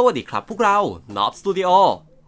สวัสดีครับพวกเรา n o b Studio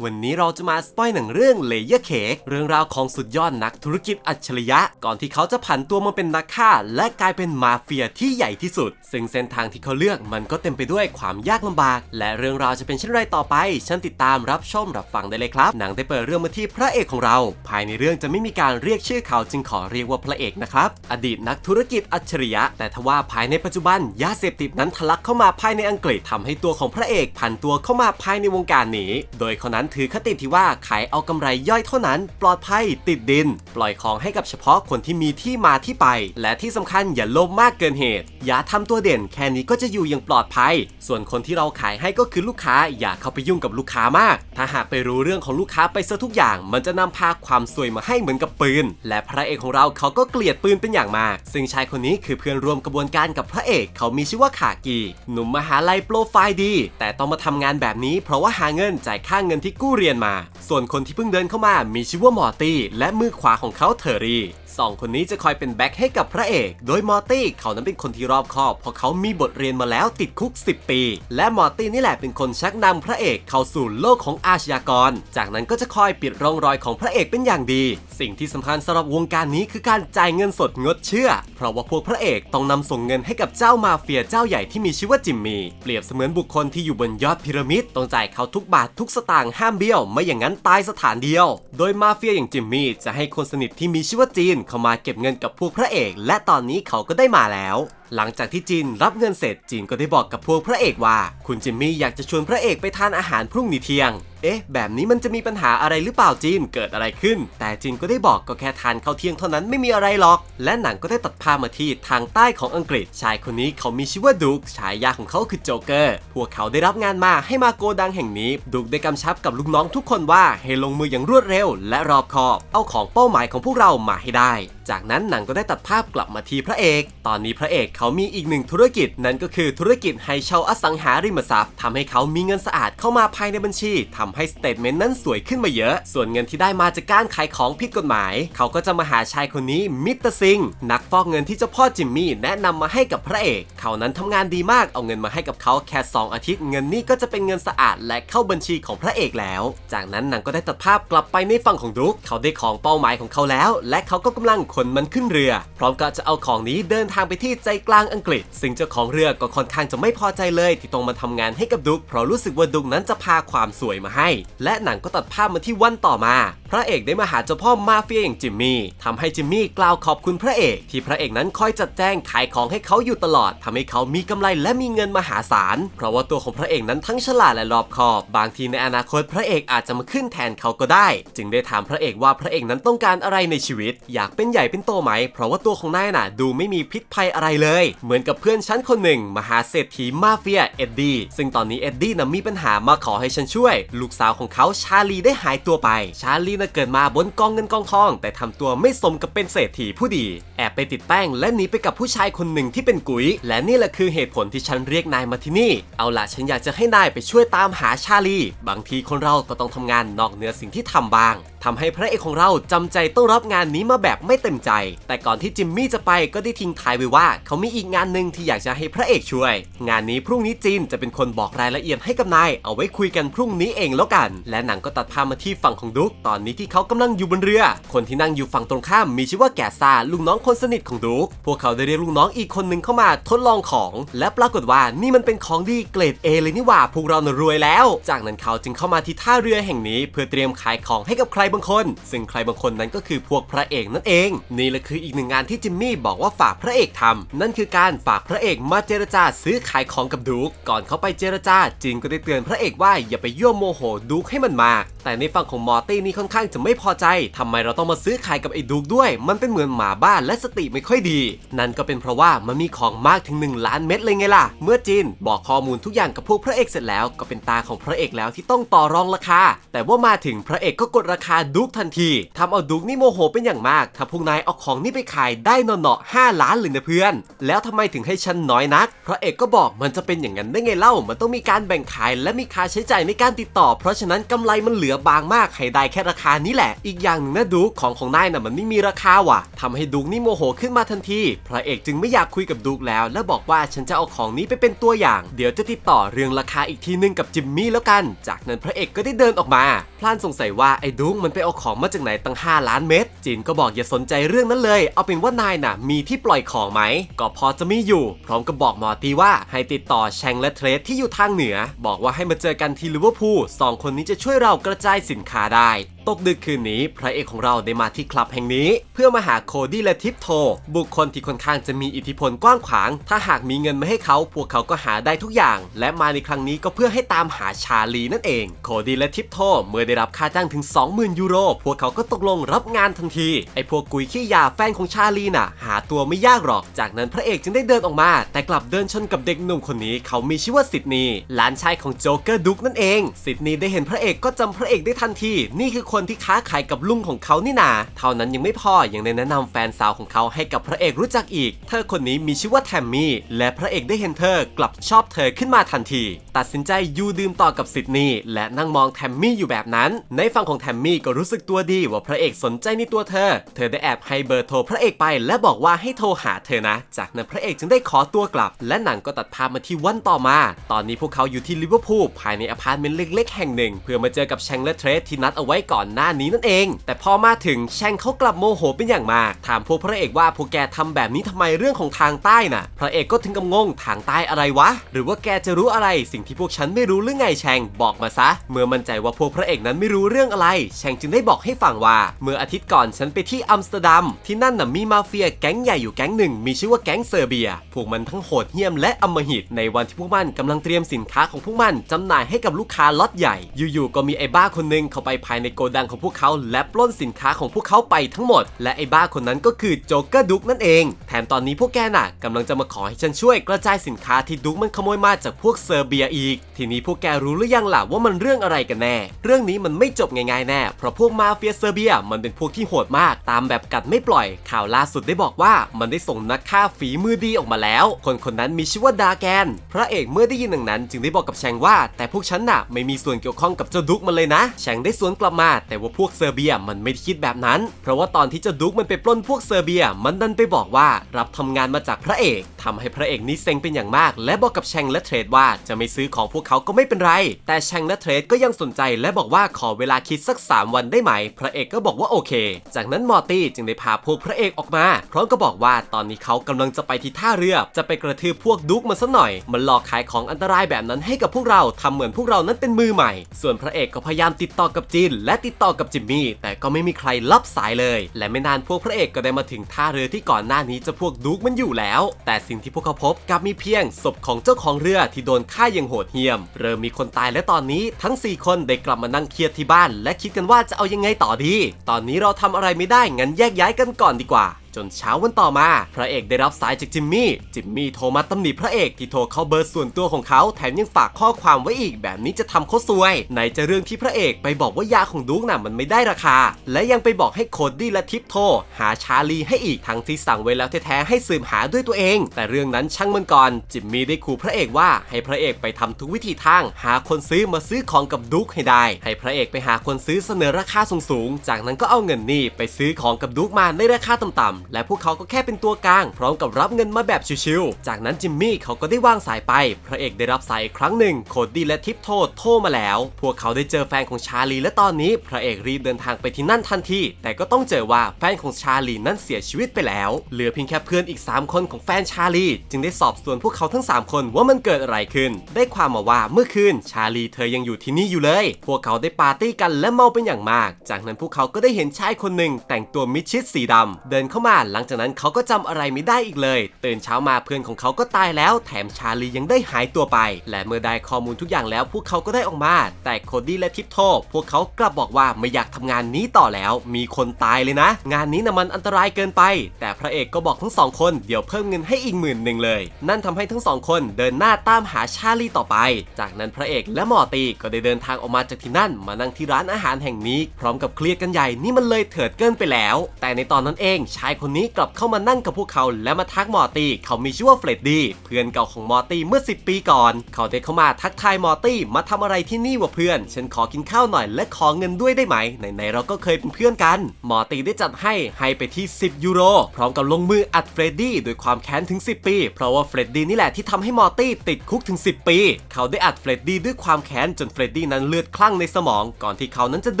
วันนี้เราจะมาสปอยหนังเรื่อง Layer Cake เรื่องราวของสุดยอดนักธุรกิจอัจฉริยะ ก่อนที่เขาจะผันตัวมาเป็นนักฆ่า และกลายเป็นมาเฟียที่ใหญ่ที่สุด ซึ่งเส้นทางที่เขาเลือกมันก็เต็มไปด้วยความยากลำบาก และเรื่องราวจะเป็นเช่นไรต่อไป ฉันติดตามรับชมรับฟังได้เลยครับ หนังได้เปิดเรื่องมาที่พระเอกของเรา ภายในเรื่องจะไม่มีการเรียกชื่อเขาจึงขอเรียกว่าพระเอกนะครับ อดีตนักธุรกิจอัจฉริยะ แต่ทว่าภายในปัจจุบันยาเสพติดนั้นทะลักเข้ามาภายในอังกฤษทำให้ตัวของพระเอกผันตัวเข้ามาภายในวงการนี้ โดยเขานั้นถือคติที่ว่าขายเอากำไรย่อยเท่านั้น ปลอดภัยติดดิน ปล่อยของให้กับเฉพาะคนที่มีที่มาที่ไป และที่สำคัญอย่าโลภมากเกินเหตุ อย่าทำตัวเด่นแค่นี้ก็จะอยู่อย่างปลอดภัย ส่วนคนที่เราขายให้ก็คือลูกค้า อย่าเข้าไปยุ่งกับลูกค้ามาก ถ้าหากไปรู้เรื่องของลูกค้าไปซะทุกอย่าง มันจะนำพาความสวยมาให้เหมือนกับปืน และพระเอกของเราเขาก็เกลียดปืนเป็นอย่างมาก ซึ่งชายคนนี้คือเพื่อนร่วมกระบวนการกับพระเอกเขามีชื่อว่าขากี หนุ่มมหาลัยโปรไฟล์ดี แต่ต้องมาทำงานแบบนี้ เพราะว่าหาเงินจ่ายค่าเงินที่กู้เรียนมา ส่วนคนที่เพิ่งเดินเข้ามามีชื่อว่ามอร์ตี้และมือขวาของเขาเทอรี่สองคนนี้จะคอยเป็นแบ็คให้กับพระเอก โดยมอร์ตี้เขานั้นเป็นคนที่รอบคอบ เพราะเขามีบทเรียนมาแล้วติดคุก 10 ปี และมอร์ตี้นี่แหละเป็นคนชักนำพระเอกเข้าสู่โลกของอาชญากร จากนั้นก็จะคอยปิดร่องรอยของพระเอกเป็นอย่างดี สิ่งที่สำคัญสำหรับวงการนี้คือการจ่ายเงินสดงดเชื่อ เพราะว่าพวกพระเอกต้องนำส่งเงินให้กับเจ้ามาเฟียเจ้าใหญ่ที่มีชื่อว่าจิมมี่เปรียบเสมือนบุคคลที่อยู่บนยอดพีระมิดต้องจ่ายเขาทุกบาททุกสตางค์ห้ามเบี้ยวไม่อย่างนั้นตายสถานเดียว โดยมาเฟียอย่างจิมมี่จะให้คนสนิทที่มีชื่อว่าจีนเข้ามาเก็บเงินกับพวกพระเอก และตอนนี้เขาก็ได้มาแล้ว หลังจากที่จีนรับเงินเสร็จจีนก็ได้บอกกับพวกพระเอกว่า คุณจิมมี่อยากจะชวนพระเอกไปทานอาหารพรุ่งนี้เที่ยง เอ๊ะ แบบนี้มันจะมีปัญหาอะไรหรือเปล่าจีนเกิดอะไรขึ้น แต่จีนก็ได้บอกก็แค่ทานข้าวเที่ยงเท่านั้นไม่มีอะไรหรอก และหนังก็ได้ตัดภาพมาที่ทางใต้ของอังกฤษ ชายคนนี้เขามีชื่อว่าดุกฉายาของเขาคือโจ๊กเกอร์ พวกเขาได้รับงานมาให้มาโกดังแห่งนี้ ดุกได้กำชับกับลูกน้องทุกคนว่าให้ลงมืออย่างรวดเร็ว และรอบคอบ เอาของเป้าหมายของพวกเรามาให้ได้ จากนั้นหนังก็ได้ตัดภาพกลับมาที่พระเอก ตอนนี้พระเอกเขามีอีกหนึ่งธุรกิจนั่นก็คือธุรกิจให้เช่าอสังหาริมทรัพย์ทำให้เขามีเงินสะอาดเข้ามาภายในบัญชีทำให้สเตทเมนต์นั้นสวยขึ้นมาเยอะ ส่วนเงินที่ได้มาจากการขายของผิดกฎหมาย เขาก็จะมาหาชายคนนี้มิสเตอร์ซิงนักฟอกเงินที่เจ้าพ่อจิมมี่แนะนำมาให้กับพระเอก เขานั้นทำงานดีมากเอาเงินมาให้กับเขาแค่ 2 อาทิตย์ เงินนี่ก็จะเป็นเงินสะอาดและเข้าบัญชีของพระเอกแล้ว จากนั้นหนังก็ได้ตัดภาพกลับไปในฝั่งของดุ๊กเขาได้ของเป้าหมายของเขาแล้ว และเขาก็กำลังขนมันขึ้นเรือ พร้อมกับจะเอาของนี้เดินทางไปที่ใจกลางอังกฤษ ซึ่งเจ้าของเรือก็ค่อนข้างจะไม่พอใจเลย ที่ต้องมาทำงานให้กับดุกเพราะรู้สึกว่าดุกนั้นจะพาความสวยมาให้ และหนังก็ตัดภาพมาที่วันต่อมาพระเอกได้มาหาเจ้าพ่อมาเฟียอย่างจิมมี่ทำให้จิมมี่กล่าวขอบคุณพระเอก ที่พระเอกนั้นคอยจัดแจงขายของให้เขาอยู่ตลอดทำให้เขามีกำไรและมีเงินมหาศาล เพราะว่าตัวของพระเอกนั้นทั้งฉลาดและรอบคอบ บางทีในอนาคตพระเอกอาจจะมาขึ้นแทนเขาก็ได้ จึงได้ถามพระเอกว่าพระเอกนั้นต้องการอะไรในชีวิต อยากเป็นใหญ่เป็นโตไหม เพราะว่าตัวของนายน่ะ ดูไม่มีพิษภัยอะไรเลย เหมือนกับเพื่อนฉันคนหนึ่งมหาเศรษฐีมาเฟียเอ็ดดี้ซึ่งตอนนี้เอ็ดดี้นะมีปัญหามาขอให้ฉันช่วย ลูกสาวของเขาชาลีได้หายตัวไปชาลีนะเกิดมาบนกองเงินกองทอง แต่ทำตัวไม่สมกับเป็นเศรษฐีผู้ดี แอบไปติดแป้งและหนีไปกับผู้ชายคนหนึ่งที่เป็นกุ๋ย และนี่แหละคือเหตุผลที่ฉันเรียกนายมาที่นี่ เอาล่ะฉันอยากจะให้นายไปช่วยตามหาชาลี บางทีคนเราก็ต้องทำงานนอกเหนือสิ่งที่ทำบ้างทำให้พระเอกของเราจำใจต้องรับงานนี้มาแบบไม่เต็มใจ แต่ก่อนที่จิมมี่จะไปก็ได้ทิ้งท้ายไว้ว่า เขามีอีกงานหนึ่งที่อยากจะให้พระเอกช่วย งานนี้พรุ่งนี้จีนจะเป็นคนบอกรายละเอียดให้กับนาย เอาไว้คุยกันพรุ่งนี้เองแล้วกัน และหนังก็ตัดภาพมาที่ฝั่งของดุ๊กตอนนี้ที่เขากำลังอยู่บนเรือ คนที่นั่งอยู่ฝั่งตรงข้ามมีชื่อว่าแกซาลูกน้องคนสนิทของดุ๊กพวกเขาได้เรียกลูกน้องอีกคนหนึ่งเข้ามาทดลองของ และปรากฏว่านี่มันเป็นของดีเกรด A เลยนี่หว่าพวกเราน่ะรวยแล้ว จากนั้นเขาจึงเข้ามาที่ท่าเรือแห่งนี้ เพื่อเตรียมขายของให้กับใครบางคน ซึ่งใครบางคนนั้นก็คือพวกพระเอกนั่นเอง นี่แหละคืออีกหนึ่งงานที่จิมมี่บอกว่าฝากพระเอกทำนั่นคือการฝากพระเอกมาเจรจาซื้อขายของกับดุกก่อนเขาไปเจรจาจินก็ได้เตือนพระเอกว่าอย่าไปยั่วโมโหดุกให้มันมากแต่ในฝั่งของมอร์ตี้นี่ค่อนข้างจะไม่พอใจทำไมเราต้องมาซื้อขายกับไอ้ดุกด้วย มันเป็นเหมือนหมาบ้านและสติไม่ค่อยดี นั่นก็เป็นเพราะว่ามันมีของมากถึง 1 ล้านเม็ดเลยไงล่ะ เมื่อจินบอกข้อมูลทุกอย่างกับพวกพระเอกเสร็จแล้ว ก็เป็นตาของพระเอกแล้วที่ต้องต่อรองราคา แต่ว่ามาถึงพระเอกก็กดราคาดุกทันทีทำเอาดุกนี่โมโหเป็นอย่างมาก ถ้าพวกนายเอาของนี่ไปขายได้เนาะห้าล้านเลยนะเพื่อน แล้วทำไมถึงให้ฉันน้อยนัก เพราะเอกก็บอกมันจะเป็นอย่างนั้นได้ไงเล่า มันต้องมีการแบ่งขายและมีค่าใช้จ่ายในการติดต่อ เพราะฉะนั้นกำไรมันเหลือบางมากให้ได้แค่ราคานี้แหละ อีกอย่างหนึ่งนะดุกของของนายน่ะมันไม่มีราคาว่ะทำให้ดุกนี่โมโหขึ้นมาทันทีพระเอกจึงไม่อยากคุยกับดุกแล้ว และบอกว่าฉันจะเอาของนี้ไปเป็นตัวอย่าง เดี๋ยวจะติดต่อเรื่องราคาอีกทีนึงกับจิมมี่แล้วกัน จากนั้นพระเอกก็ได้เดินออกมาพลานสงสัยว่าไอ้ดุกมันไปเอาของมาจากไหนตั้ง 5 ล้านเม็ดจินก็บอกอย่าสนใจเรื่องนั้นเลย เอาเป็นว่านายน่ะ มีที่ปล่อยของไหม ก็พอจะมีอยู่ พร้อมกับบอกมอตีว่าให้ติดต่อแชงและเทรดที่อยู่ทางเหนือ บอกว่าให้มาเจอกันที่ลิเวอร์พูลสองคนนี้จะช่วยเรากระจายสินค้าได้ ตกดึกคืนนี้ พระเอกของเราได้มาที่คลับแห่งนี้ เพื่อมาหาโคดี้และทิปโท บุคคลที่ค่อนข้างจะมีอิทธิพลกว้างขวาง ถ้าหากมีเงินมาให้เขา พวกเขาก็หาได้ทุกอย่าง และมาในครั้งนี้ก็เพื่อให้ตามหาชาลีนั่นเอง โคดี้และทิปโทเมื่อได้รับค่าจ้างถึง 20,000 ยูโร พวกเขาก็ตกลงรับงานทันที ไอพวกกุยขี้ยาแฟนของชาลีน่ะ หาตัวไม่ยากหรอก จากนั้นพระเอกจึงได้เดินออกมา แต่กลับเดินชนกับเด็กหนุ่มคนนี้ เขามีชื่อว่าซิดนีหลานชายของโจ๊กเกอร์ดุกนั่นเองซิดนีได้เห็นพระเอกก็จำพระเอกได้ทันที นี่คือคนนที่ค้าขายกับลุงของเขานี่นาเท่านั้นยังไม่พอยังได้แนะนำแฟนสาวของเขาให้กับพระเอกรู้จักอีก เธอคนนี้มีชื่อว่าแทมมี่และพระเอกได้เห็นเธอกลับชอบเธอขึ้นมาทันที ตัดสินใจยูดื่มต่อกับซิดนีย์และนั่งมองแทมมี่อยู่แบบนั้น ในฝั่งของแทมมี่ก็รู้สึกตัวดีว่าพระเอกสนใจในตัวเธอ เธอได้แอบให้เบอร์โทรพระเอกไป และบอกว่าให้โทรหาเธอนะ จากนั้นพระเอกจึงได้ขอตัวกลับ และหนังก็ตัดภาพมาที่วันต่อมา ตอนนี้พวกเขาอยู่ที่ลิเวอร์พูลภายในอพาร์ตเมนต์เล็กๆแห่งหนึ่ง เพื่อมาเจอกับแชงและเทรสที่นัดเอาไว้ก่อนหน้านี้นั่นเอง แต่พอมาถึงแชงเขากลับโมโหเป็นอย่างมาก ถามพวกพระเอกว่าพวกแกทำแบบนี้ทำไมเรื่องของทางใต้น่ะ พระเอกก็ถึงกับงงทางใต้อะไรวะ หรือว่าแกจะรู้อะไร สิ่งที่พวกฉันไม่รู้หรือไงแชงบอกมาซะ เมื่อมั่นใจว่าพวกพระเอกนั้นไม่รู้เรื่องอะไร แชงจึงได้บอกให้ฟังว่า เมื่ออาทิตย์ก่อนฉันไปที่อัมสเตอร์ดัมที่นั่นน่ะมีมาเฟียแก๊งใหญ่อยู่แก๊งหนึ่งมีชื่อว่าแก๊งเซอร์เบีย พวกมันทั้งโหดเหี้ยมและอำมหิตในวันที่พวกมันกำลังเตรียมสินค้าของพวกมันจำหน่ายให้กับลูกค้าล็อตใหญ่ อยู่ๆก็มีไอ้บ้าคนนึงเข้าไปภายในโกดังของพวกเขาและปล้นสินค้าของพวกเขาไปทั้งหมด และไอ้บ้าคนนั้นก็คือโจ๊กเกอร์ดุกนั่นเอง แถมตอนนี้พวกแกน่ะกำลังจะมาขอให้ฉันช่วยกระจายสินค้าที่ดุกมันขโมยมาจากพวกเซอร์เบียอีก ทีนี้พวกแกรู้หรือยังล่ะว่ามันเรื่องอะไรกันแน่ เรื่องนี้มันไม่จบง่ายๆแน่เพราะพวกมาเฟียเซอร์เบียมันเป็นพวกที่โหดมาก ตามแบบกัดไม่ปล่อย ข่าวล่าสุดได้บอกว่ามันได้ส่งนักฆ่าฝีมือดีออกมาแล้ว คนคนนั้นมีชื่อว่าดาแกน พระเอกเมื่อได้ยินดังนั้น จึงได้บอกกับแชงว่า แต่พวกฉันน่ะไม่มีส่วนเกี่ยวข้องกับเจ้าดุกมันเลยนะ แชงได้สวนกลับมาแต่ว่าพวกเซอร์เบียมันไม่ได้คิดแบบนั้น เพราะว่าตอนที่เจ้าดุกมันไปปล้นพวกเซอร์เบีย มันดันไปบอกว่ารับทำงานมาจากพระเอกทำให้พระเอกนี้เซ็งเป็นอย่างมาก และบอกกับแชงและเทรดว่าจะไม่ซื้อของพวกเขาก็ไม่เป็นไร แต่แชงและเทรดก็ยังสนใจและบอกว่าขอเวลาคิดสัก 3 วันได้ไหม พระเอกก็บอกว่าโอเค จากนั้นมอร์ตี้จึงได้พาพวกพระเอกออกมา พร้อมกับอกว่าตอนนี้เขากำลังจะไปที่ท่าเรือ จะไปกระทืบพวกดุกมันสักหน่อย มันหลอกขายของอันตรายแบบนั้นให้กับพวกเราทำเหมือนพวกเรานั้นเป็นมือใหม่ ส่วนพระเอกก็พยายามติดต่อกับจินและติดต่อกับจิมมี่แต่ก็ไม่มีใครรับสายเลย และไม่นานพวกพระเอกก็ได้มาถึงท่าเรือที่ก่อนหน้านี้จะพวกดุกมันอยู่แล้ว แต่สิ่งที่พวกเขาพบกลับมีเพียงศพของเจ้าของเรือที่โดนฆ่าอย่างโหดเหี้ยม เริ่มมีคนตายและตอนนี้ทั้ง 4 คนได้กลับมานั่งเครียดที่บ้าน และคิดกันว่าจะเอายังไงต่อดี ตอนนี้เราทำอะไรไม่ได้งั้นแยกย้ายกันก่อนดีกว่าจนเช้าวันต่อมา พระเอกได้รับสายจากจิมมี่ จิมมี่โทรมาตำหนิพระเอกที่โทรเข้าเบอร์ส่วนตัวของเขาแถมยังฝากข้อความไว้อีกแบบนี้จะทำเขาซวยไหนจะเรื่องที่พระเอกไปบอกว่ายาของดุ๊กน่ะมันไม่ได้ราคา และยังไปบอกให้โคดดี้และทิปโทรหาชาลีให้อีกทั้งที่สั่งไว้แล้วแท้ๆให้สืบหาด้วยตัวเอง แต่เรื่องนั้นช่างมันก่อนจิมมี่ได้ขู่พระเอกว่าให้พระเอกไปทำทุกวิธีทาง หาคนซื้อมาซื้อของกับดุ๊กให้ได้ ให้พระเอกไปหาคนซื้อเสนอราคาสูงๆจากนั้นก็เอาเงินนี่ไปซื้อของกับดุ๊กมาในราคาต่ำๆและพวกเขาก็แค่เป็นตัวกลาง พร้อมกับรับเงินมาแบบชิวๆ จากนั้นจิมมี่เขาก็ได้วางสายไป พระเอกได้รับสายอีกครั้งหนึ่ง โคดดี้และทิปโทโทรมาแล้ว พวกเขาได้เจอแฟนของชาลีและตอนนี้ พระเอกรีบเดินทางไปที่นั่นทันที แต่ก็ต้องเจอว่าแฟนของชาลีนั้นเสียชีวิตไปแล้ว เหลือเพียงแค่เพื่อนอีก 3 คนของแฟนชาลี จึงได้สอบสวนพวกเขาทั้ง 3 คนว่ามันเกิดอะไรขึ้น ได้ความมาว่าเมื่อคืนชาลีเธอยังอยู่ที่นี่อยู่เลย พวกเขาได้ปาร์ตี้กันและเมาเป็นอย่างมาก จากนั้นพวกเขาก็ได้เห็นชายคนหนึ่งแต่งตัวมิดชิดสีดำเดินเข้ามามาหลังจากนั้นเขาก็จำอะไรไม่ได้อีกเลย ตื่นเช้ามาเพื่อนของเขาก็ตายแล้ว แถมชาลียังได้หายตัวไป และเมื่อได้ข้อมูลทุกอย่างแล้ว พวกเขาก็ได้ออกมา แต่โคดี้และทิปโทพวกเขากลับบอกว่าไม่อยากทำงานนี้ต่อแล้ว มีคนตายเลยนะ งานนี้นะมันอันตรายเกินไป แต่พระเอกก็บอกทั้งสองคนเดี๋ยวเพิ่มเงินให้อีกหมื่นหนึ่งเลย นั่นทำให้ทั้งสองคนเดินหน้าตามหาชาลีต่อไป จากนั้นพระเอกและหมอตีก็ได้เดินทางออกมาจากที่นั่น มานั่งที่ร้านอาหารแห่งนี้ พร้อมกับเคลียร์กันใหญ่นี่มันเลยเถิดเกินไปแล้ว แต่ในตอนนั้นเองชายคนนี้กลับเข้ามานั่งกับพวกเขาและมาทักมอร์ตี้เขามีชื่อว่าเฟรดดี้เพื่อนเก่าของมอร์ตี้เมื่อ 10 ปีก่อน เขาได้เข้ามาทักทายมอร์ตี้มาทำอะไรที่นี่วะเพื่อน ฉันขอกินข้าวหน่อยและขอเงินด้วยได้ไหมไหนๆเราก็เคยเป็นเพื่อนกัน มอร์ตี้ได้จัดให้ให้ไปที่ 10 ยูโร พร้อมกับลงมืออัดเฟรดดี้ด้วยความแค้นถึง 10 ปี เพราะว่าเฟรดดี้นี่แหละที่ทำให้มอร์ตี้ติดคุกถึง 10 ปี เขาได้อัดเฟรดดี้ด้วยความแค้นจนเฟรดดี้นั้นเลือดคลั่งในสมอง ก่อนที่เขานั้นจะเ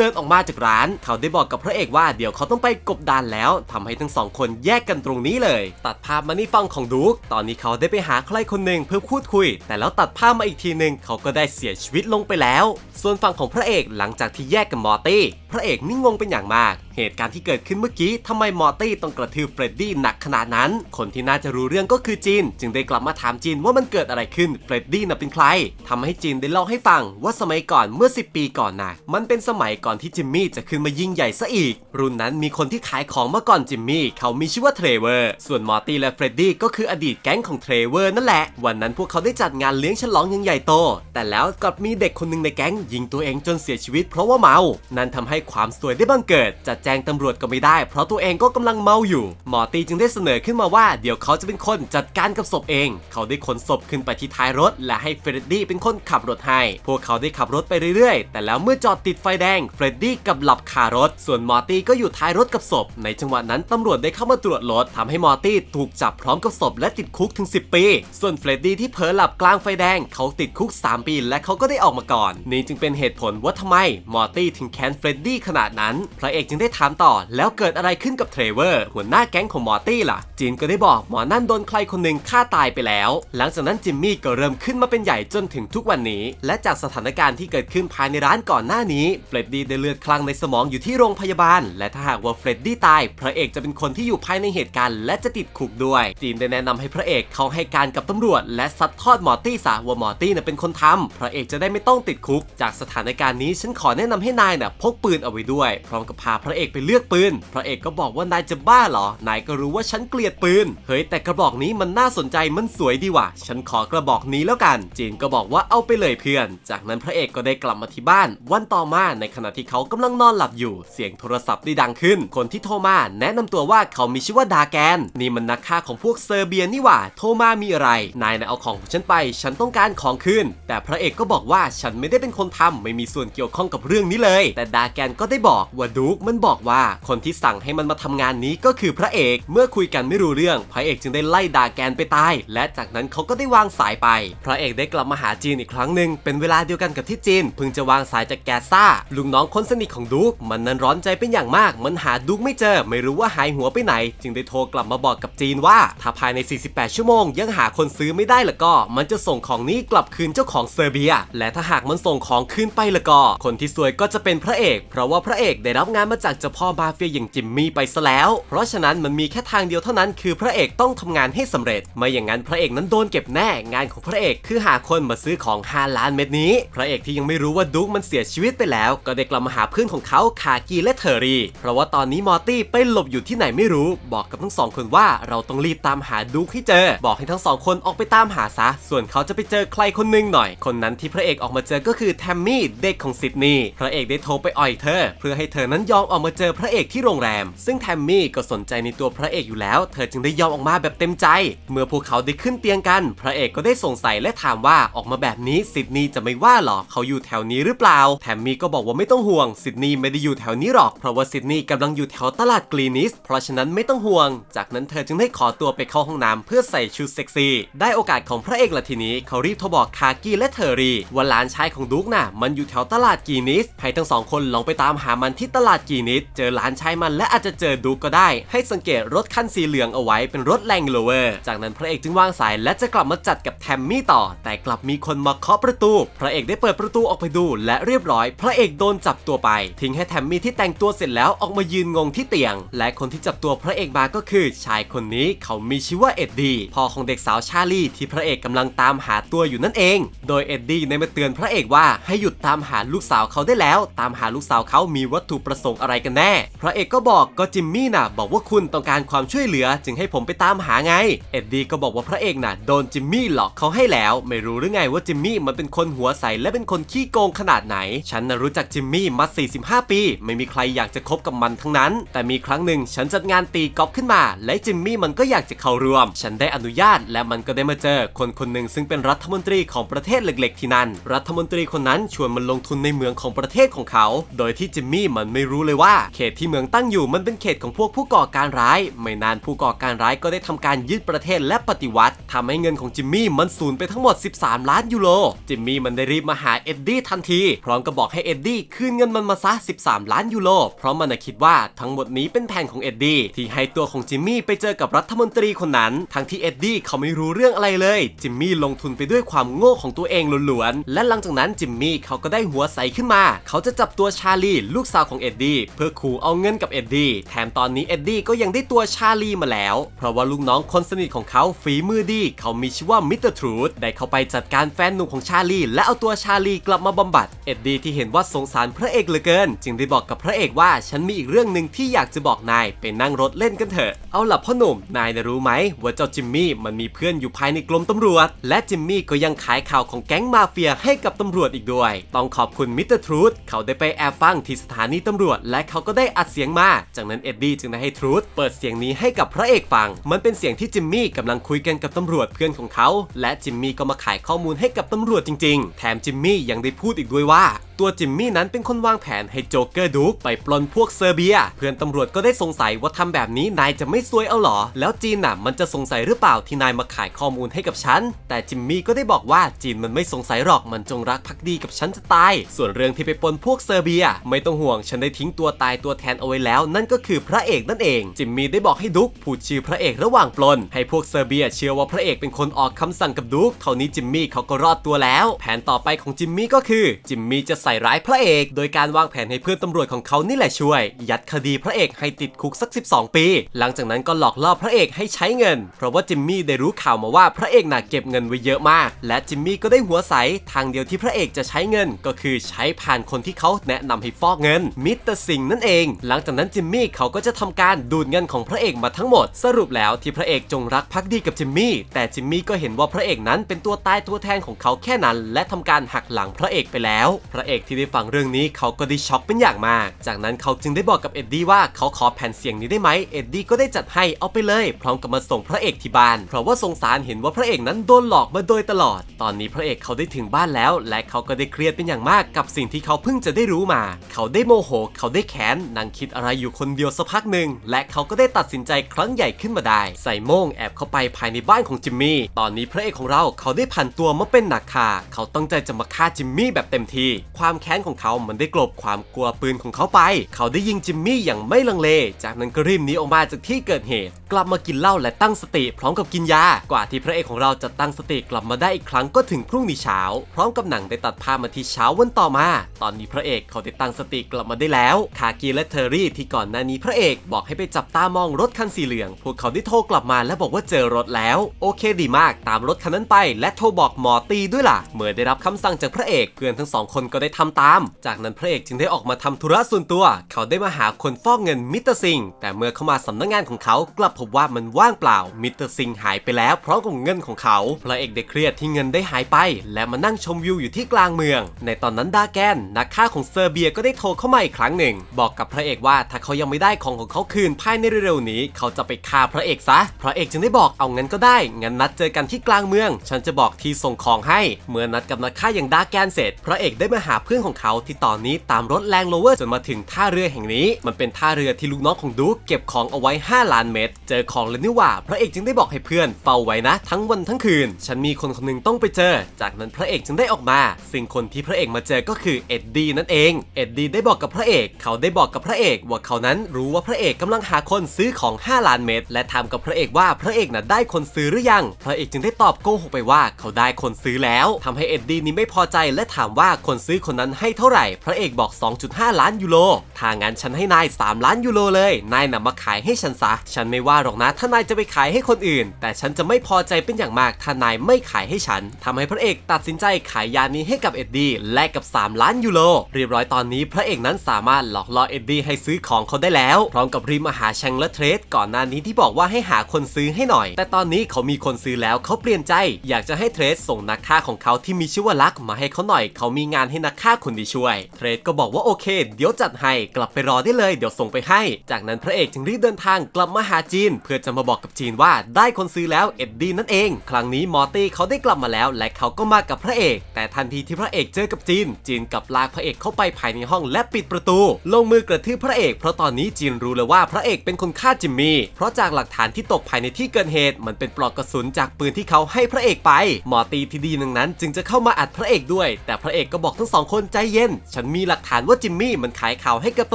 ดินออกมาจากร้าน เขาได้บอกกับพระเอกว่าเดี๋ยวเขาต้องไปกบดานแล้วทำให้ทั้งสองคนแยกกันตรงนี้เลย ตัดภาพมานี่ฟังของดูกตอนนี้เขาได้ไปหาใครคนหนึ่งเพื่อพูดคุย แต่แล้วตัดภาพมาอีกทีหนึ่งเขาก็ได้เสียชีวิตลงไปแล้ว ส่วนฝั่งของพระเอกหลังจากที่แยกกับมอร์ตี้พระเอกนี่งงเป็นอย่างมาก เหตุการณ์ที่เกิดขึ้นเมื่อกี้ทำไมมอร์ตี้ต้องกระทืบเฟรดดี้หนักขนาดนั้น คนที่น่าจะรู้เรื่องก็คือจีน จึงได้กลับมาถามจีนว่ามันเกิดอะไรขึ้นเฟรดดี้น่ะเป็นใครทำให้จีนได้เล่าให้ฟังว่าสมัยก่อนเมื่อ 10 ปีก่อนนะมันเป็นสมัยก่อนที่จิมมี่จะขึ้นมายิ่งใหญ่ซะอีก รุ่นนั้นมีคนที่ขายของมาก่อนจิมมี่เขามีชื่อว่าเทรเวอร์ส่วนมอร์ตี้และเฟรดดี้ก็คืออดีตแก๊งของเทรเวอร์นั่นแหละวันนั้นพวกเขาได้จัดงานเลี้ยงฉลองอยังใหญ่โต แต่แล้วกลับมีเด็กคนหนึ่งในแก๊งยิงตัวเองจนเสียชีวิต เพราะว่าเมา นั่นทำให้ความสวยได้บังเกิดจะแจ้งตำรวจก็ไม่ได้ เพราะตัวเองก็กำลังเมาอยู่หมอตีจึงได้เสนอขึ้นมาว่าเดี๋ยวเขาจะเป็นคนจัดการกับศพเอง เขาได้ขนศพขึ้นไปที่ท้ายรถ และให้เฟรดดี้เป็นคนขับรถให้ พวกเขาได้ขับรถไปเรื่อยๆ แต่แล้วเมื่อจอดติดไฟแดงเฟรดดี้กับหลับคารถ ส่วนมอร์ตี้ก็อยู่ท้ายรถกับศพ ในจังหวะนั้นตำรวจได้เข้ามาตรวจรถทำให้มอร์ตี้ถูกจับพร้อมกับศพและติดคุกถึง 10 ปี ส่วนเฟรดดี้ที่เผลอหลับกลางไฟแดง เขาติดคุก 3 ปี และเขาก็ได้ออกมาก่อน นี่จึงเป็นเหตุผลว่าทำไมมอร์ตี้ถึงแค้นเฟรดดี้ขนาดนั้น พระเอกจึงได้ถามต่อ แล้วเกิดอะไรขึ้นกับเทรเวอร์หัวหน้าแก๊งของมอร์ตี้ล่ะ จีนก็ได้บอกหมอนั่นโดนใครคนหนึ่งฆ่าตายไปแล้ว หลังจากนั้นจิมมี่ก็เริ่มขึ้นมาเป็นใหญ่จนถึงทุกวันนี้ และจากสถานการณ์ที่เกิดขึ้นภายในร้านก่อนหน้านี้เฟรดดี้ได้เลือดคลั่งในสมองอยู่ที่โรงพยาบาล และถ้าหากว่าเฟรดดี้ตายพระเอกจะเป็นคนที่อยู่ภายในเหตุการณ์และจะติดคุกด้วย จีนได้แนะนำให้พระเอกเขาให้การกับตำรวจ และซัดทอดมอร์ตี้ซะว่ามอร์ตี้น่ะเป็นคนทำพระเอกจะได้ไม่ต้องติดคุก จากสถานการณ์นี้ฉันขอแนะนำให้นายน่ะพกปืนเอาไว้ด้วยพร้อมกับพาพระเอกไปเลือกปืน พระเอกก็บอกว่านายจะบ้าเหรอ นายก็รู้ว่าฉันเกลียดปืน เฮ้ยแต่กระบอกนี้มันน่าสนใจมันสวยดีว่ะ ฉันขอกระบอกนี้แล้วกัน จีนก็บอกว่าเอาไปเลยเพื่อน จากนั้นพระเอกก็ได้กลับมาที่บ้าน วันต่อมาในขณะที่เขากำลังนอนหลับอยู่ เสียงโทรศัพท์ได้ดังขึ้น คนที่โทรมาแนะนำตัวว่าเขามีชื่อว่าดาแกน นี่มันนักฆ่าของพวกเซอร์เบียนี่ว่าโทรมามีอะไร นายน่ะเอาของของฉันไป ฉันต้องการของคืนแต่พระเอกก็บอกว่าฉันไม่ได้เป็นคนทำไม่มีส่วนเกี่ยวข้องกับเรื่องนี้เลย แต่ดาแกนก็ได้บอกว่าดูกมันบอกอกว่าคนที่สั่งให้มันมาทำงานนี้ก็คือพระเอก เมื่อคุยกันไม่รู้เรื่อง พระเอกจึงได้ไล่ดาแกนไปตาย และจากนั้นเขาก็ได้วางสายไป พระเอกได้กลับมาหาจีนอีกครั้งหนึ่งเป็นเวลาเดียวกันกับที่จีนเพิ่งจะวางสายจากแกซ่าลุงน้องคนสนิทของดูกมันนั้นร้อนใจเป็นอย่างมาก มันหาดูกไม่เจอ ไม่รู้ว่าหายหัวไปไหน จึงได้โทรกลับมาบอกกับจีนว่า ถ้าภายใน 48 ชั่วโมง ยังหาคนซื้อไม่ได้ละก็ มันจะส่งของนี้กลับคืนเจ้าของเซอร์เบีย และถ้าหากมันส่งของคืนไปละก็ คนที่ซวยก็จะเป็นพระเอก เพราะว่าพระเอกได้รับงานมาจากเจ้าพ่อมาเฟียอย่างจิมมี่ไปซะแล้ว เพราะฉะนั้นมันมีแค่ทางเดียวเท่านั้นคือพระเอกต้องทำงานให้สำเร็จ ไม่อย่างนั้นพระเอกนั้นโดนเก็บแน่ งานของพระเอกคือหาคนมาซื้อของ 5 ล้านเม็ดนี้ พระเอกที่ยังไม่รู้ว่าดุ๊กมันเสียชีวิตไปแล้ว ก็ได้กลับมาหาเพื่อนของเขาคากีและเทอรี่ เพราะว่าตอนนี้มอร์ตี้ไปหลบอยู่ที่ไหนไม่รู้บอกกับทั้งสองคนว่าเราต้องรีบตามหาดุ๊กให้เจอ บอกให้ทั้งสองคนออกไปตามหาซะ ส่วนเขาจะไปเจอใครคนหนึงหน่อย คนนั้นที่พระเอกออกมาเจอก็คือแทมมี่เด็กของซิดนีย์พระเอกได้โทรไปอ่อยเธอ เพื่อให้เธอนั้นยอมออกมาเจอพระเอกที่โรงแรม ซึ่งแทมมี่ก็สนใจในตัวพระเอกอยู่แล้ว เธอจึงได้ยอมออกมาแบบเต็มใจ เมื่อพวกเขาได้ขึ้นเตียงกัน พระเอกก็ได้สงสัยและถามว่าออกมาแบบนี้ซิดนีย์จะไม่ว่าหรอเขาอยู่แถวนี้หรือเปล่า แทมมี่ก็บอกว่าไม่ต้องห่วงซิดนีย์ไม่ได้อยู่แถวนี้หรอก เพราะว่าซิดนีย์กำลังอยู่แถวตลาดกรีนิส เพราะฉะนั้นไม่ต้องห่วง จากนั้นเธอจึงได้ขอตัวไปเข้าห้องน้ำเพื่อใส่ชุดเซ็กซี่ ได้โอกาสของพระเอกละทีนี้ เขารีบโทรบอกคากี้และเทอรีว่าหลานชายของดุ๊กน่ะมันอยู่แถวตลาดกรีนิสให้ทั้งสองคนลองไปตามหามันที่ตลาดกรีนิสเจอหลานชายมันและอาจจะเจอดุ๊กก็ได้ ให้สังเกตรถคันสีเหลืองเอาไว้เป็นรถแรงโลเวอร์จากนั้นพระเอกจึงวางสายและจะกลับมาจัดกับแทมมี่ต่อ แต่กลับมีคนมาเคาะประตู พระเอกได้เปิดประตูออกไปดู และเรียบร้อย พระเอกโดนจับตัวไป ทิ้งให้แทมมี่ที่แต่งตัวเสร็จแล้วออกมายืนงงที่เตียง และคนที่จับตัวพระเอกมาก็คือ ชายคนนี้เขามีชื่อว่าเอ็ดดี้พ่อของเด็กสาวชาลีที่พระเอกกำลังตามหาตัวอยู่นั่นเอง โดยเอ็ดดี้ได้มาเตือนพระเอกว่าให้หยุดตามหาลูกสาวเขาได้แล้ว ตามหาลูกสาวเขามีวัตถุประสงค์อะไรกันแน่ พระเอกก็บอกก็จิมมี่น่ะบอกว่าคุณต้องการความช่วยเหลือจึงให้ผมไปตามหาไง เอ็ดดี้ก็บอกว่าพระเอกน่ะโดนจิมมี่หลอกเขาให้แล้ว ไม่รู้หรือไงว่าจิมมี่มันเป็นคนหัวใสและเป็นคนขี้โกงขนาดไหน ฉันน่ะรู้จักจิมมี่มา 45 ปี ไม่มีใครอยากจะคบกับมันทั้งนั้น แต่มีครั้งหนึ่งฉันจัดงานตีกอล์ฟขึ้นมา และจิมมี่มันก็อยากจะเข้าร่วม ฉันได้อนุญาตและมันก็ได้มาเจอ คนคนหนึ่งซึ่งเป็นรัฐมนตรีของประเทศเล็ก ๆ ที่นั่น รัฐมนตรีคนนั้นชวนมันลงทุนในเมืองของประเทศของเขา โดยที่จิมมี่มันไม่รู้เลยว่าเขตที่เมืองตั้งอยู่มันเป็นเขตของพวกผู้ก่อการร้าย ไม่นานผู้ก่อการร้ายก็ได้ทำการยึดประเทศและปฏิวัติทำให้เงินของจิมมี่มันสูญไปทั้งหมด 13 ล้านยูโร จิมมี่มันได้รีบมาหาเอ็ดดี้ทันที พร้อมกับบอกให้เอ็ดดี้คืนเงินมันมาซะ 13 ล้านยูโร เพราะมันคิดว่าทั้งหมดนี้เป็นแผนของเอ็ดดี้ที่ให้ตัวของจิมมี่ไปเจอกับรัฐมนตรีคนนั้น ทั้งที่เอ็ดดี้เขาไม่รู้เรื่องอะไรเลย จิมมี่ลงทุนไปด้วยความโง่ของตัวเองล้วนๆ และหลังจากนั้นจิมมี่เขาก็ได้หัวใสขึ้นมา เขาจะจับตัวชาลีลูกสาวของเอ็ดดี้เพื่อขู่เอาเงินกับเอ็ดดี้แถมตอนนี้เอ็ดดี้ก็ยังได้ตัวชาลีมาแล้ว เพราะว่าลูกน้องคนสนิทของเขาฝีมือดีเขามีชื่อว่ามิสเตอร์ทรูธได้เข้าไปจัดการแฟนหนุ่มของชาลีและเอาตัวชาลีกลับมาบำบัดเอ็ดดี้ที่เห็นว่าสงสารพระเอกเหลือเกิน จึงได้บอกกับพระเอกว่าฉันมีอีกเรื่องหนึ่งที่อยากจะบอกนายไปนั่งรถเล่นกันเถอะเอาล่ะพ่อหนุ่มนายนะรู้ไหมว่าเจ้าจิมมี่มันมีเพื่อนอยู่ภายในกรมตำรวจ และจิมมี่ก็ยังขายข่าวของแก๊งมาเฟียให้กับตำรวจอีกด้วย ต้องขอบคุณมิสเตอร์ทรูธเขาได้ไปแอบฟังที่สถานีตำรวจและเขาก็ได้อัดเสียงมา จากนั้นเอ็ดดี้จึงได้ให้ทรูธเปิดเสียงนี้ให้กับพระเอกฟัง มันเป็นเสียงที่จิมมี่กำลังคุยกันกับตำรวจเพื่อนของเขา และจิมมี่ก็มาขายข้อมูลให้กับตำรวจจริง ๆ แถมจิมมี่ยังได้พูดอีกด้วยว่า ตัวจิมมี่นั้นเป็นคนวางแผนให้โจ๊กเกอร์ดูกไปปล้นพวกเซอร์เบีย เพื่อนตำรวจก็ได้สงสัยว่าทำแบบนี้นายจะไม่ซวยเอาหรอ แล้วจีนน่ะมันจะสงสัยหรือเปล่าที่นายมาขายข้อมูลให้กับฉัน แต่จิมมี่ก็ได้บอกว่าจีนมันไม่สงสัยหรอกมันจงรักภักดีกับฉันจะตาย ส่วนเรื่องที่ไปปล้นพวกเซอร์เบีย ไม่ต้องห่วงฉันได้ทิ้งตัวตายตัวแทนเอาไว้แล้ว นั่นก็คือพระเอกนั่นเอง จิมมี่ได้บอกให้ดุกพูดชื่อพระเอกระหว่างปล้นให้พวกเซอร์เบีย เชื่อว่าพระเอกเป็นคนออกคำสั่งกับดุกเท่านี้จิมมี่เขาก็รอดตัวแล้ว แผนต่อไปของจิมมี่ก็คือจิมมี่จะส่ร้ายพระเอก โดยการวางแผนให้เพื่อนตำรวจของเขานี่แหละช่วย ยัดคดีพระเอกให้ติดคุกสัก 12 ปี หลังจากนั้นก็หลอกล่อพระเอกให้ใช้เงิน เพราะว่าจิมมี่ได้รู้ข่าวมาว่าพระเอกน่ะเก็บเงินไว้เยอะมาก และจิมมี่ก็ได้หัวใสทางเดียวที่พระเอกจะใช้เงิน ก็คือใช้ผ่านคนที่เขาแนะนำให้ฟอกเงินมิสเตอร์สิงห์นั่นเอง หลังจากนั้นจิมมี่เขาก็จะทำการดูดเงินของพระเอกมาทั้งหมด สรุปแล้วที่พระเอกจงรักภักดีกับจิมมี่แต่จิมมี่ก็เห็นว่าพระเอกนั้นเป็นตัวตายตัวแทนของเขาแค่นั้น และทำการหักหลังพระเอกไปแล้ว พระเอกที่ได้ฟังเรื่องนี้เขาก็ได้ช็อกเป็นอย่างมาก จากนั้นเขาจึงได้บอกกับเอ็ดดี้ว่าเขาขอแผ่นเสียงนี้ได้ไหมเอ็ดดี้ก็ได้จัดให้เอาไปเลย พร้อมกับมาส่งพระเอกที่บ้าน เพราะว่าสงสารเห็นว่าพระเอกนั้นโดนหลอกมาโดยตลอด ตอนนี้พระเอกเขาได้ถึงบ้านแล้ว และเขาก็ได้เครียดเป็นอย่างมากกับสิ่งที่เขาเพิ่งจะได้รู้มา เขาได้โมโห เขาได้แค้นนั่งคิดอะไรอยู่คนเดียวสักพักหนึ่งและเขาก็ได้ตัดสินใจครั้งใหญ่ขึ้นมาได้ ใส่โม่งแอบเข้าไปภายในบ้านของจิมมี่ตอนนี้พระเอกของเราเขาได้ผันตัวมาเป็นนักฆ่า เขาตั้งใจจะมาฆ่าจิมมี่แบบเต็มที่ความความแค้นของเขามันได้กลบความกลัวปืนของเขาไป เขาได้ยิงจิมมี่อย่างไม่ลังเล จากนั้นก็รีบหนีออกมาจากที่เกิดเหตุ กลับมากินเหล้าและตั้งสติ พร้อมกับกินยา กว่าที่พระเอกของเราจะตั้งสติกลับมาได้อีกครั้งก็ถึงพรุ่งนี้เช้า พร้อมกับหนังได้ตัดภาพมาที่เช้าวันต่อมา ตอนนี้พระเอกเขาได้ตั้งสติกลับมาได้แล้ว คากีและเทอรี่ที่ก่อนหน้านี้พระเอกบอกให้ไปจับตามองรถคันสีเหลือง พวกเขาได้โทรกลับมาและบอกว่าเจอรถแล้ว โอเคดีมาก ตามรถคันนั้นไป และโทรบอกหมอตีด้วยล่ะ เมื่อได้รับคำสั่งจากพระเอกเพื่อนทั้งสองคนก็ได้ทำตาม จากนั้นพระเอกจึงได้ออกมาทำธุระส่วนตัว เขาได้มาหาคนฟอกเงินมิสเตอร์ซิงแต่เมื่อเข้ามาสำนักงานของเขากลับพบว่ามันว่างเปล่ามิสเตอร์ซิงหายไปแล้วพร้อมกับเงินของเขาพระเอกได้เครียดที่เงินได้หายไป และมานั่งชมวิวอยู่ที่กลางเมือง ในตอนนั้นดาแกนนักฆ่าของเซอร์เบียก็ได้โทรเข้ามาอีกครั้งหนึ่ง บอกกับพระเอกว่าถ้าเขายังไม่ได้ของของเขาคืนภายในเร็วๆนี้ เขาจะไปฆ่าพระเอกซะพระเอกจึงได้บอกเอางั้นก็ได้งั้นนัดเจอกันที่กลางเมือง ฉันจะบอกที่ส่งของให้ เมื่อนัดกับนักฆ่าอย่างดาแกนเสร็จ พระเอกได้มาหาเพื่อนของเขาที่ตอนนี้ตามรถแรงโลเวอร์จนมาถึงท่าเรือแห่งนี้ มันเป็นท่าเรือที่ลูกน้องของดูกเก็บของเอาไว้ 5 ล้านเม็ดเจอของแล้วนี่ว่า พระเอกจึงได้บอกให้เพื่อนเฝ้าไว้นะ ทั้งวันทั้งคืน ฉันมีคนคนหนึงต้องไปเจอ จากนั้นพระเอกจึงได้ออกมา ซึ่งคนที่พระเอกมาเจอก็คือเอ็ดดี้นั่นเองเอ็ดดี้ได้บอกกับพระเอก เขาได้บอกกับพระเอก ว่าเขานั้นรู้ว่าพระเอกกำลังหาคนซื้อของ 5 ล้านเม็ดและถามกับพระเอกว่าพระเอกน่ะได้คนซื้อหรือยัง พระเอกจึงได้ตอบโกหกไปว่าเขาได้คนซื้อแล้วทำให้เอ็ดดี้นี้ไม่พอใจและถามว่าคนซื้อคนนั้นให้เท่าไหร่ พระเอกบอก 2.5 ล้านยูโรถ้างั้นฉันให้นาย 3 ล้านยูโรเลย นายนำมาขายให้ฉันซะ ฉันไม่ว่าหรอกนะ ถ้านายจะไปขายให้คนอื่น แต่ฉันจะไม่พอใจเป็นอย่างมาก ถ้านายไม่ขายให้ฉันทำให้พระเอกตัดสินใจขายยานี้ให้กับเอ็ดดี้แลกกับ 3 ล้านยูโร เรียบร้อยตอนนี้พระเอกนั้นสามารถหลอกล่อเอ็ดดี้ให้ซื้อของเขาได้แล้ว พร้อมกับรีบมาหาแชงและเทรดก่อนหน้านี้ที่บอกว่าให้หาคนซื้อให้หน่อย แต่ตอนนี้เขามีคนซื้อแล้วเขาเปลี่ยนใจ อยากจะให้เทรดส่งนักฆ่าของเขาที่มีชื่อว่าลักมาให้เขาหน่อย เขามีงานให้นักฆ่าคนนี้ช่วย เทรดก็บอกว่าโอเค เดี๋ยวจัดให้กลับไปรอได้เลยเดี๋ยวส่งไปให้ จากนั้นพระเอกจึงรีบเดินทางกลับมาหาจีน เพื่อจะมาบอกกับจีนว่าได้คนซื้อแล้วเอ็ดดี้นั่นเอง ครั้งนี้มอร์ตี้เขาได้กลับมาแล้ว และเขาก็มากับพระเอก แต่ทันทีที่พระเอกเจอกับจีน จีนกลับลากพระเอกเข้าไปภายในห้องและปิดประตู ลงมือกระทืบพระเอก เพราะตอนนี้จีนรู้เลยว่าพระเอกเป็นคนฆ่าจิมมี่เพราะจากหลักฐานที่ตกภายในที่เกิดเหตุ มันเป็นปลอกกระสุนจากปืนที่เขาให้พระเอกไป มอร์ตี้ที่ดีนึ่งนั้น จึงจะเข้ามาอัดพระเอกด้วย แต่พระเอกก็บอกทั้งสองคนใจเย็น ฉันมีหลักฐานว่าจิมมี่มันขายข่าวให้กับต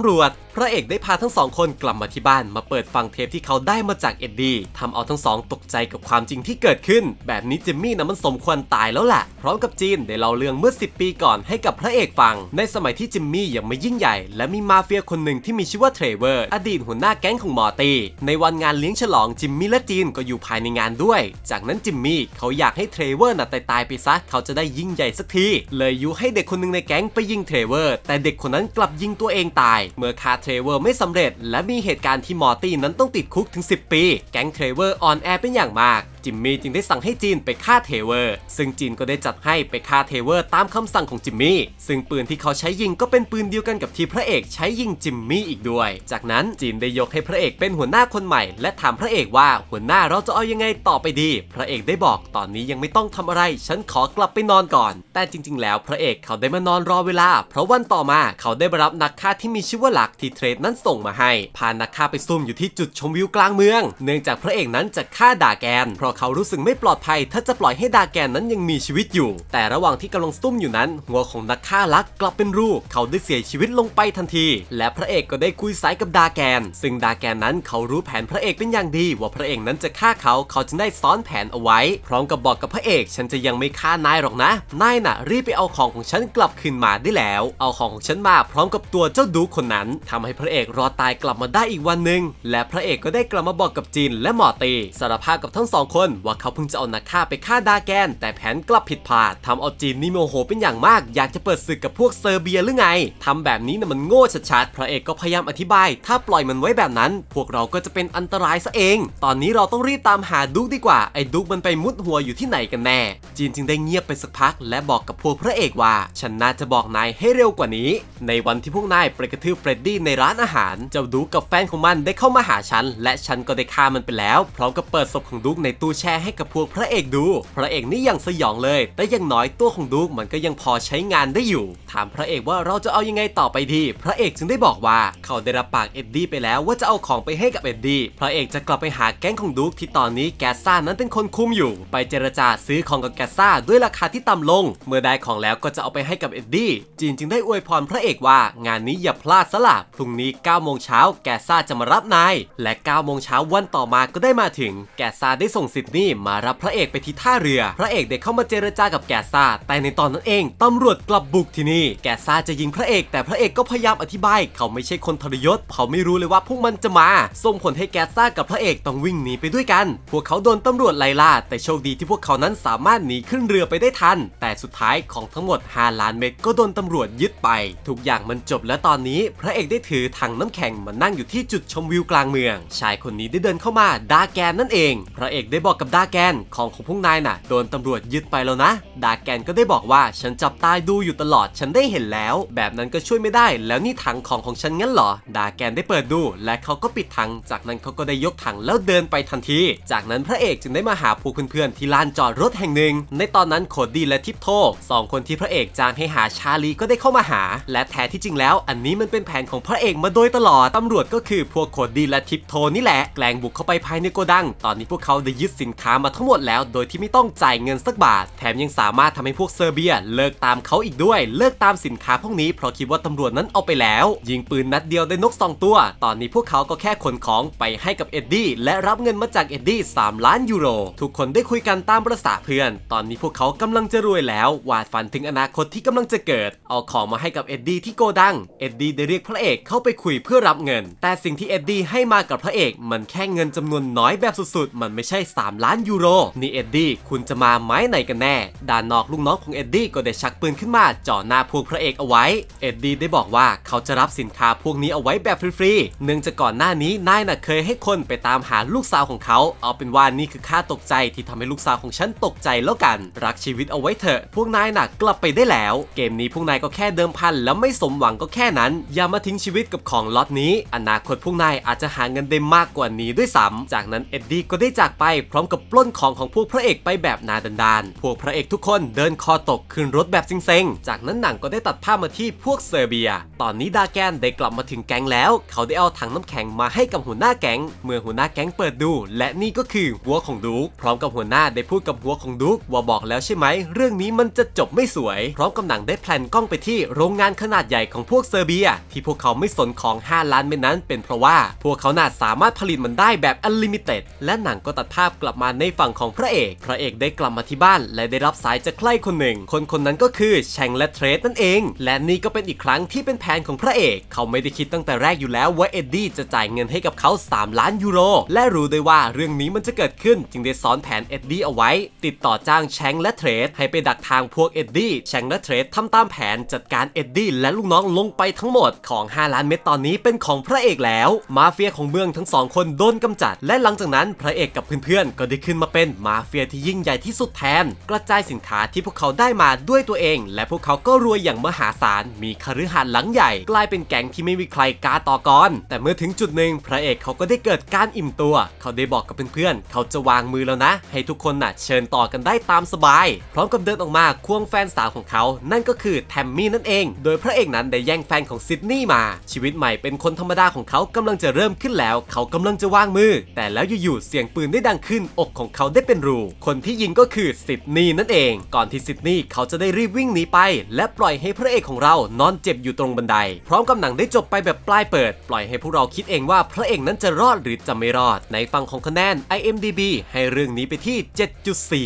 ำรวจ พระเอกได้พาทั้งสองคนกลับมาที่บ้านมาเปิดฟังเทปที่เขาได้มาจากเอ็ดดี้ทำเอาทั้งสองตกใจกับความจริงที่เกิดขึ้น แบบนี้จิมมี่นะมันสมควรตายแล้วแหละพร้อมกับจีนได้เล่าเรื่องเมื่อ 10 ปีก่อนให้กับพระเอกฟัง ในสมัยที่จิมมี่ยังไม่ยิ่งใหญ่ และมีมาเฟียคนหนึ่งที่มีชื่อว่าเทรเวอร์อดีตหัวหน้าแก๊งของมอร์ตี้ในวันงานเลี้ยงฉลองจิมมี่และจีนก็อยู่ภายในงานด้วย จากนั้นจิมมี่เขาอยากให้เทรเวอร์น่ะตายตายๆไปซะเขาจะได้ยิ่งใหญ่สักทีเลยยุให้เด็กคนหนึ่งในแก๊งไปยิงเทรเวอร์ แต่เด็กคนนั้นกลับยิงตัวเองตาย เมื่อฆ่าเทรเวอร์ไม่สำเร็จ และมีเหตุการณ์ที่มอร์ตี้นั้นต้องติดคุกถึง 10 ปี แก๊งเทรเวอร์ออนแอร์เป็นอย่างมาก จิมมี่จึงได้สั่งให้จีนไปฆ่าเทเวอร์ ซึ่งจีนก็ได้จัดให้ไปฆ่าเทเวอร์ตามคำสั่งของจิมมี่ ซึ่งปืนที่เขาใช้ยิงก็เป็นปืนเดียวกันกับที่พระเอกใช้ยิงจิมมี่อีกด้วย จากนั้นจีนได้ยกให้พระเอกเป็นหัวหน้าคนใหม่ และถามพระเอกว่าหัวหน้าเราจะเอายังไงต่อไปดี พระเอกได้บอกตอนนี้ยังไม่ต้องทำอะไร ฉันขอกลับไปนอนก่อน แต่จริง ๆ แล้วพระเอกเขาได้มานอนรอเวลา เพราะวันต่อมาเขาได้รับนักฆ่าที่มีชื่อว่าหลักที่เทรดนั้นส่งมาให้พานักฆ่าไปซุ่มอยู่ที่จุดชมวิวกลางเมือง เนื่องจากพระเอกนั้นจะฆ่าด่าแกนเพราะเขารู้สึกไม่ปลอดภัย ถ้าจะปล่อยให้ดาแกนนั้นยังมีชีวิตอยู่ แต่ระหว่างที่กำลังซุ่มอยู่นั้น หัวของนักฆ่าลักกลับเป็นรูเขาได้เสียชีวิตลงไปทันที และพระเอกก็ได้คุยสายกับดาแกน ซึ่งดาแกนนั้นเขารู้แผนพระเอกเป็นอย่างดี ว่าพระเอกนั้นจะฆ่าเขาเขาจึงได้ซ้อนแผนเอาไว้ พร้อมกับบอกกับพระเอก ฉันจะยังไม่ฆ่านายหรอกนะนายน่ะ รีบไปเอาของของฉันกลับคืนมาได้แล้ว เอาของของฉันมาพร้อมกับตัวเจ้าดูคนนั้นทำให้พระเอกรอดตายกลับมาได้อีกวันหนึ่งและพระเอกก็ได้กลับมาบอกกับจีนและหมอตีสารภาพกับทั้งสองคนว่าเขาเพิ่งจะเอานักฆ่าไปฆ่าดาแกน แต่แผนกลับผิดพลาดทำเอาจีนนี่โมโหเป็นอย่างมาก อยากจะเปิดศึกกับพวกเซอร์เบียหรือไงทำแบบนี้น่ะมันโง่ชัดๆพระเอกก็พยายามอธิบาย ถ้าปล่อยมันไว้แบบนั้น พวกเราก็จะเป็นอันตรายซะเอง ตอนนี้เราต้องรีบตามหาดุกดีกว่าไอ้ดุกมันไปมุดหัวอยู่ที่ไหนกันแน่ จีนจึงได้เงียบไปสักพัก และบอกกับพวกพระเอกว่า ฉันน่าจะบอกนายให้เร็วกว่านี้ ในวันที่พวกนายไปกระทืบเฟรดดี้ในร้านอาหาร เจ้าดุกกับแฟนของมันได้เข้ามาหาฉัน และฉันก็ได้ฆ่ามันไปแล้วพร้อมกับเปิดศพของดุกในตู้แช่ให้กับพวกพระเอกดู พระเอกนี่ยังสยองเลย แต่ยังน้อยตัวของดุกมันก็ยังพอใช้งานได้อยู่ ถามพระเอกว่าเราจะเอายังไงต่อไปดี พระเอกจึงได้บอกว่าเขาได้รับปากเอ็ดดี้ไปแล้วว่าจะเอาของไปให้กับเอ็ดดี้ พระเอกจะกลับไปหาแก๊งของดุกที่ตอนนี้แกซ่านั้นเป็นคนคุมอยู่ ไปเจรจาซื้อของกับแกซ่าด้วยราคาที่ต่ำลง เมื่อได้ของแล้วก็จะเอาไปให้กับเอ็ดดี้ จีนจึงได้อวยพรพระเอกว่างานนี้อย่าพลาดซะละพรุ่งนี้9โมงเช้าแกซ่าจะมารับนาย และ9โมงเช้าวันต่อมาก็ได้มาถึง แกซ่าได้ส่งซิดนีย์มารับพระเอกไปที่ท่าเรือ พระเอกได้เข้ามาเจรจากับแกซ่า แต่ในตอนนั้นเองตำรวจกลับบุกที่นี่ แกซ่าจะยิงพระเอก แต่พระเอกก็พยายามอธิบาย เขาไม่ใช่คนทรยศ เขาไม่รู้เลยว่าพวกมันจะมา ส่งผลให้แกซ่ากับพระเอกต้องวิ่งหนีไปด้วยกัน พวกเขาโดนตำรวจไล่ล่า แต่โชคดีที่พวกเขานั้นสามารถหนีขึ้นเรือไปได้ทัน แต่สุดท้ายของทั้งหมด 5 ล้านเม็ดก็โดนตำรวจยึดไป ทุกอย่างมันจบและตอนนี้ พระเอกได้ถือถังน้ำแข็งมานั่งอยู่ที่จุดชมวิวกลางเมือง ชายคนนี้ได้เดินเข้ามาดาแกนนั่นเอง พระเอกได้บอกกับดาแกนของของพวกนายน่ะโดนตำรวจยึดไปแล้วนะ ดาแกนก็ได้บอกว่าฉันจับตายดูอยู่ตลอดฉันได้เห็นแล้ว แบบนั้นก็ช่วยไม่ได้ แล้วนี่ถังของของฉันงั้นเหรอ ดาแกนได้เปิดดู และเขาก็ปิดถัง จากนั้นเขาก็ได้ยกถังแล้วเดินไปทันที จากนั้นพระเอกจึงได้มาหาพวกเพื่อนๆที่ลานจอดรถแห่งหนึ่ง ในตอนนั้นโคดี้และทิปโทสองคนที่พระเอกจ้างให้หาชาลีก็ได้เข้ามาหา และแท้ที่จริงแล้ว อันนี้มันเป็นแผนของพระเอกมาโดยตลอดตำรวจก็คือพวกโคดี้และทิปโทนี่แหละแกล้งบุกเข้าไปภายในโกดัง ตอนนี้พวกเขาได้ยึดสินค้ามาทั้งหมดแล้ว โดยที่ไม่ต้องจ่ายเงินสักบาท แถมยังสามารถทำให้พวกเซอร์เบีย เลิกตามเขาอีกด้วย เลิกตามสินค้าพวกนี้เพราะคิดว่าตำรวจนั้นเอาไปแล้ว ยิงปืนนัดเดียวได้นกสองตัว ตอนนี้พวกเขาก็แค่ขนของไปให้กับเอ็ดดี้และรับเงินมาจากเอ็ดดี้3ล้านยูโร ทุกคนได้คุยกันตามประษาเพื่อน ตอนนี้พวกเขากำลังจะรวยแล้ววาดฝันถึงอนาคตที่กำลังจะเกิด เอาของมาให้กับเอ็ดดี้ที่โกดัง เอ็ดดี้ได้เรียกพระเอกเข้าไปคุยเพื่อรับเงิน แต่สิ่งที่เอ็ดดี้ให้มากับพระเอก มันแค่เงินจำนวนน้อยแบบสุดๆ มันไม่ใช่3ล้านยูโร นี่เอ็ดดี้คุณจะมาไม้ไหนกันแน่ด้านนอกลูกน้องของเอ็ดดี้ก็ได้ชักปืนขึ้นมาจ่อหน้าพวกพระเอกเอาไว้ เอ็ดดี้ได้บอกว่าเขาจะรับสินค้าพวกนี้เอาไว้แบบฟรีๆ เนื่องจากก่อนหน้านี้นายน่ะเคยให้คนไปตามหาลูกสาวของเขา เอาเป็นว่านี่คือค่าตกใจที่ทำให้ลูกสาวของฉันตกใจแล้วกัน รักชีวิตเอาไว้เถอะ พวกนายน่ะกลับไปได้แล้ว เกมนี้พวกนายก็แค่เดิมพันแล้วไม่สมหวังก็แค่นั้น อย่ามาทิ้งชีวิตกับของล็อตนี้ อนาคตพวกนายอาจจะหาเงินได้มากกว่านี้ด้วยซ้ำจากนั้นเอ็ดดี้ก็ได้จากไปพร้ร้อมกับปล้นของของพวกพระเอกไปแบบนาดันดานๆพวกพระเอกทุกคนเดินคอตกขึ้นรถแบบเซ็งๆจากนั้นหนังก็ได้ตัดภาพมาที่พวกเซอร์เบีย ตอนนี้ดาแกนได้กลับมาถึงแก๊งแล้ว เขาได้เอาถังน้ำแข็งมาให้กับหัวหน้าแก๊ง เมื่อหัวหน้าแก๊งเปิดดู และนี่ก็คือหัวของดูกพร้อมกับหัวหน้าได้พูดกับหัวของดูกว่าบอกแล้วใช่ไหม เรื่องนี้มันจะจบไม่สวย พร้อมกับหนังได้แพลนกล้องไปที่โรงงานขนาดใหญ่ของพวกเซอร์เบีย ที่พวกเขาไม่สนของ 5 ล้านเม็ดนั้น เป็นเพราะว่าพวกเขาน่าสามารถผลิตมันได้แบบอันลิมิเต็ดและหนังก็ตัดภาพกลับลับมาในฝั่งของพระเอก พระเอกได้กลับมาที่บ้านและได้รับสายจากใครคนหนึ่ง คนคนนั้นก็คือแชงและเทรดนั่นเอง และนี่ก็เป็นอีกครั้งที่เป็นแผนของพระเอก เขาไม่ได้คิดตั้งแต่แรกอยู่แล้วว่าเอ็ดดี้จะจ่ายเงินให้กับเขา 3 ล้านยูโร และรู้ด้วยว่าเรื่องนี้มันจะเกิดขึ้น จึงได้ซ้อนแผนเอ็ดดี้เอาไว้ ติดต่อจ้างแชงและเทรดให้ไปดักทางพวกเอ็ดดี้ แชงและเทรดทำตามแผนจัดการเอ็ดดี้และลูกน้องลงไปทั้งหมดของ 5 ล้านเม็ดตอนนี้เป็นของพระเอกแล้ว มาเฟียของเมืองทั้งสองคนโดนกำจัด และหลังจากนั้นพระเอกกับเพื่อนก็ได้ขึ้นมาเป็นมาเฟียที่ยิ่งใหญ่ที่สุดแทน กระจายสินค้าที่พวกเขาได้มาด้วยตัวเอง และพวกเขาก็รวยอย่างมหาศาล มีคฤหาสน์หลังใหญ่ กลายเป็นแก๊งที่ไม่มีใครกล้าต่อกรแต่เมื่อถึงจุดหนึ่งพระเอกเขาก็ได้เกิดการอิ่มตัว เขาได้บอกกับเพื่อนๆเขาจะวางมือแล้วนะ ให้ทุกคนน่ะเชิญต่อกันได้ตามสบาย พร้อมกับเดินออกมาควงแฟนสาวของเขา นั่นก็คือแทมมี่นั่นเอง โดยพระเอกนั้นได้แย่งแฟนของซิดนีย์มา ชีวิตใหม่เป็นคนธรรมดาของเขากำลังจะเริ่มขึ้นแล้ว เขากำลังจะวางมือ แต่แล้วอยู่ๆเสียงปืนได้ดังขึ้นอกของเขาได้เป็นรู คนที่ยิงก็คือซิดนีย์นั่นเอง ก่อนที่ซิดนีย์เขาจะได้รีบวิ่งหนีไป และปล่อยให้พระเอกของเรานอนเจ็บอยู่ตรงบันได พร้อมกับหนังได้จบไปแบบปลายเปิด ปล่อยให้พวกเราคิดเองว่าพระเอกนั้นจะรอดหรือจะไม่รอด ในฝั่งของคะแนน IMDB ให้เรื่องนี้ไปที่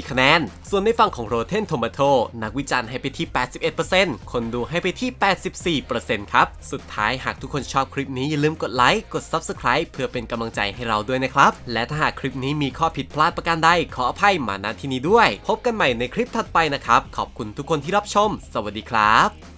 7.4 คะแนน ส่วนในฝั่งของ Rotten Tomato นักวิจารณ์ให้ไปที่ 81%คนดูให้ไปที่ 84%ครับ สุดท้ายหากทุกคนชอบคลิปนี้อย่าลืมกดไลค์ กด Subscribe เพื่อเป็นกำลังใจให้เราด้วยนะครับ และถ้าหากคลิปนี้มีข้อผิผิดพลาดประการใดขออภัยมาณที่นี้ด้วย พบกันใหม่ในคลิปถัดไปนะครับ ขอบคุณทุกคนที่รับชม สวัสดีครับ